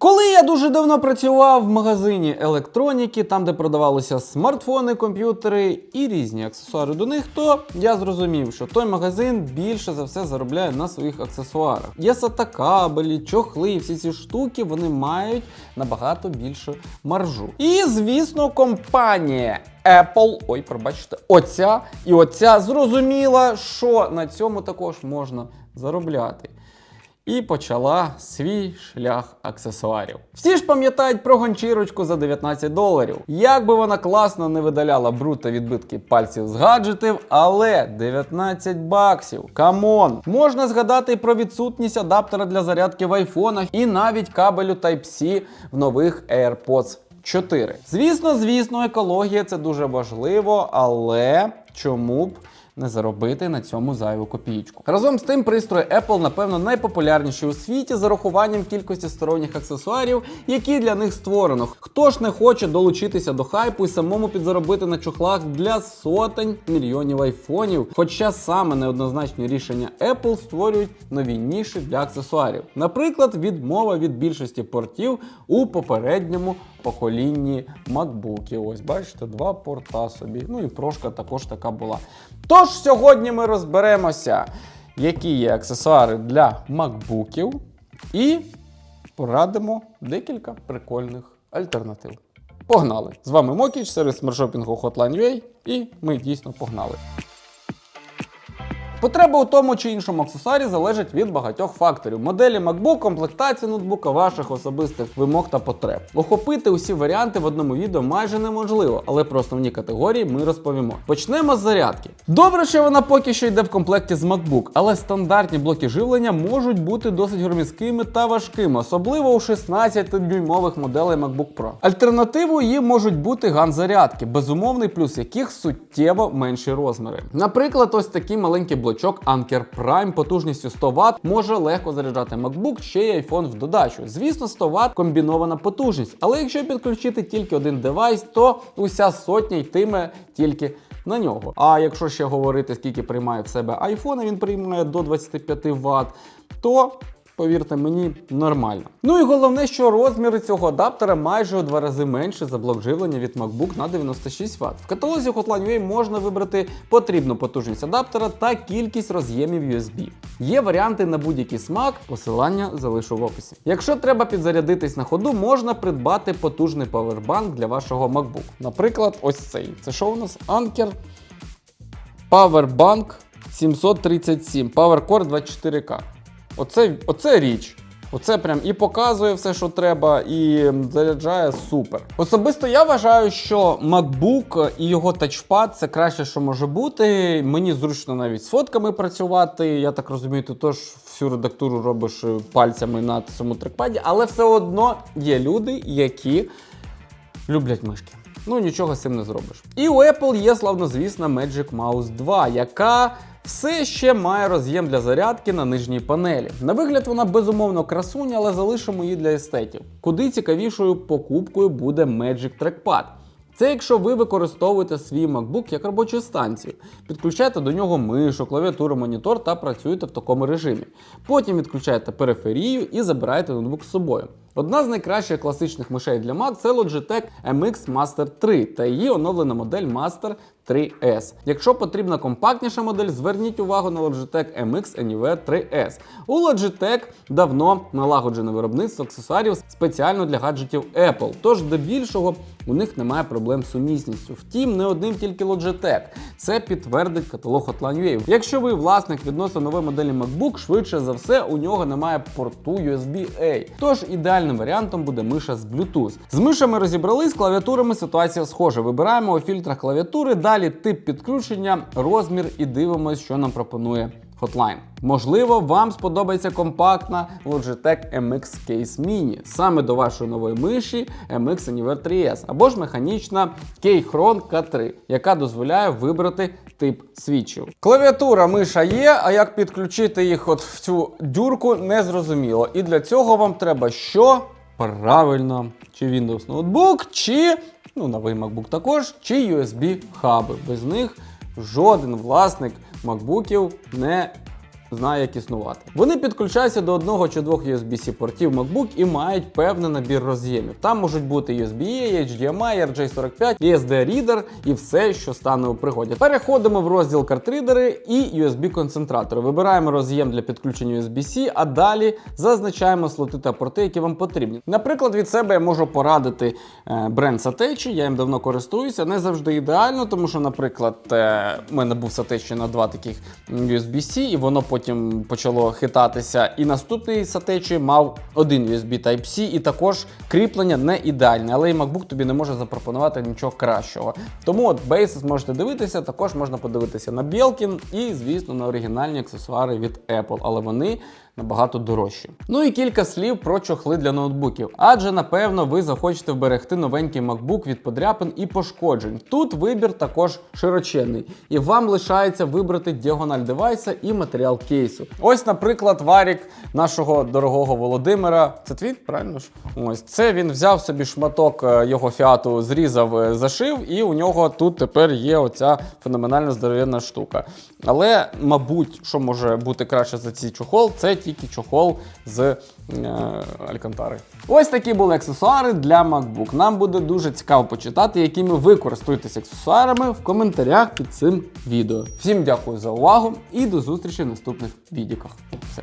Коли я дуже давно працював в магазині електроніки, там де продавалися смартфони, комп'ютери і різні аксесуари до них, то я зрозумів, що той магазин більше за все заробляє на своїх аксесуарах. Є SATA кабелі, чохли, всі ці штуки вони мають набагато більшу маржу. І звісно, компанія. Apple, ой, пробачте, оця і оця зрозуміла, що на цьому також можна заробляти і почала свій шлях аксесуарів. Всі ж пам'ятають про гончірочку за 19 доларів. Як би вона класно не видаляла бруд та відбитки пальців з гаджетів, але 19 баксів. Камон! Можна згадати про відсутність адаптера для зарядки в айфонах і навіть кабелю Type-C в нових AirPods 4. Звісно, звісно, екологія це дуже важливо, але чому б не заробити на цьому зайву копійку. Разом з тим, пристрої Apple, напевно, найпопулярніші у світі з урахуванням кількості сторонніх аксесуарів, які для них створено. Хто ж не хоче долучитися до хайпу і самому підзаробити на чохлах для сотень мільйонів айфонів? Хоча саме неоднозначні рішення Apple створюють нові ніші для аксесуарів. Наприклад, відмова від більшості портів у попередньому поколінні MacBookів. Ось бачите, два порта собі. Ну і прошка також така була. Тож сьогодні ми розберемося, які є аксесуари для макбуків, і порадимо декілька прикольних альтернатив. Погнали! З вами Мокіч, сервіс смаршопінгу Hotline.ua і ми дійсно погнали. Потреба у тому чи іншому аксесуарі залежить від багатьох факторів: моделі MacBook, комплектації ноутбука, ваших особистих вимог та потреб. Охопити усі варіанти в одному відео майже неможливо, але про основні категорії ми розповімо. Почнемо з зарядки. Добре, що вона поки що йде в комплекті з MacBook, але стандартні блоки живлення можуть бути досить громіськими та важкими, особливо у 16-дюймових моделей MacBook Pro. Альтернативою їм можуть бути ган зарядки, безумовний плюс яких суттєво менші розміри. Наприклад, ось такий маленький блочок Anker Prime потужністю 100 Вт може легко заряджати MacBook, ще й iPhone в додачу. Звісно, 100 Вт комбінована потужність, але якщо підключити тільки один девайс, то уся сотня йтиме тільки на нього. А якщо ще говорити, скільки приймає в себе iPhone, він приймає до 25 Вт, то Повірте мені, нормально. Ну і головне, що розміри цього адаптера майже у два рази менше за блок живлення від MacBook на 96 Вт. В каталозі Hotline.ua можна вибрати потрібну потужність адаптера та кількість роз'ємів USB. Є варіанти на будь-який смак, посилання залишу в описі. Якщо треба підзарядитись на ходу, можна придбати потужний павербанк для вашого MacBook. Наприклад, ось цей. Це що у нас? Anker Powerbank 737 PowerCore 24K. Оце, оце річ. Оце прям і показує все, що треба, і заряджає супер. Особисто я вважаю, що MacBook і його тачпад це краще, що може бути. Мені зручно навіть з фотками працювати. Я так розумію, ти теж всю редактуру робиш е, пальцями на цьому трекпаді, але все одно є люди, які люблять мишки. Ну нічого з цим не зробиш. І у Apple є славнозвісна Magic Mouse 2, яка все ще має роз'єм для зарядки на нижній панелі. На вигляд вона безумовно красуня, але залишимо її для естетів. Куди цікавішою покупкою буде Magic Trackpad. Це якщо ви використовуєте свій MacBook як робочу станцію, підключаєте до нього мишу, клавіатуру, монітор та працюєте в такому режимі. Потім відключаєте периферію і забираєте ноутбук з собою. Одна з найкращих класичних мишей для Mac це Logitech MX Master 3 та її оновлена модель Master 3S. Якщо потрібна компактніша модель, зверніть увагу на Logitech MX Anywhere 3S. У Logitech давно налагоджене виробництво аксесуарів спеціально для гаджетів Apple, тож здебільшого у них немає проблем з сумісністю. Втім, не одним тільки Logitech. Це підтвердить каталог Hotline.ua. Якщо ви власник відносно нової моделі MacBook, швидше за все у нього немає порту USB-A. Тож ідеальним варіантом буде миша з Bluetooth. З мишами розібрались, з клавіатурами ситуація схожа. Вибираємо у фільтрах клавіатури, тип підключення, розмір і дивимося, що нам пропонує Hotline. Можливо, вам сподобається компактна Logitech MX Case Mini саме до вашої нової миші MX Anywhere 3S, або ж механічна Keychron K3, яка дозволяє вибрати тип свічів. Клавіатура миша є, а як підключити їх от в цю дюрку, не зрозуміло. І для цього вам треба що? Правильно, чи Windows ноутбук, чи ну, новий MacBook також, чи USB хаби. Без них жоден власник MacBookів не знає, як існувати. Вони підключаються до одного чи двох USB-C портів MacBook і мають певний набір роз'ємів. Там можуть бути USB-A, HDMI, RJ45, ESD-рідер і все, що стане у пригоді. Переходимо в розділ картридери і USB-концентратори. Вибираємо роз'єм для підключення USB-C, а далі зазначаємо слоти та порти, які вам потрібні. Наприклад, від себе я можу порадити е, бренд Satechi, я їм давно користуюся. Не завжди ідеально, тому що, наприклад, е, у мене був Satechi на два таких USB-C, і воно потім почало хитатися. І наступний сатечі мав один USB Type-C, і також кріплення не ідеальне, але і MacBook тобі не може запропонувати нічого кращого. Тому от Basis можете дивитися, також можна подивитися на Belkin і, звісно, на оригінальні аксесуари від Apple, але вони набагато дорожчі. Ну і кілька слів про чохли для ноутбуків. Адже напевно ви захочете вберегти новенький MacBook від подряпин і пошкоджень. Тут вибір також широченний, і вам лишається вибрати діагональ девайса і матеріал кейсу. Ось, наприклад, варік нашого дорогого Володимира. Це твій, правильно ж? Ось це він взяв собі шматок е, його фіату, зрізав, е, зашив, і у нього тут тепер є оця феноменально здоровенна штука. Але, мабуть, що може бути краще за цей чохол, це тільки чохол з е, Алькантари. Ось такі були аксесуари для MacBook. Нам буде дуже цікаво почитати, якими ви користуєтесь аксесуарами в коментарях під цим відео. Всім дякую за увагу і до зустрічі в наступних відіках. Все.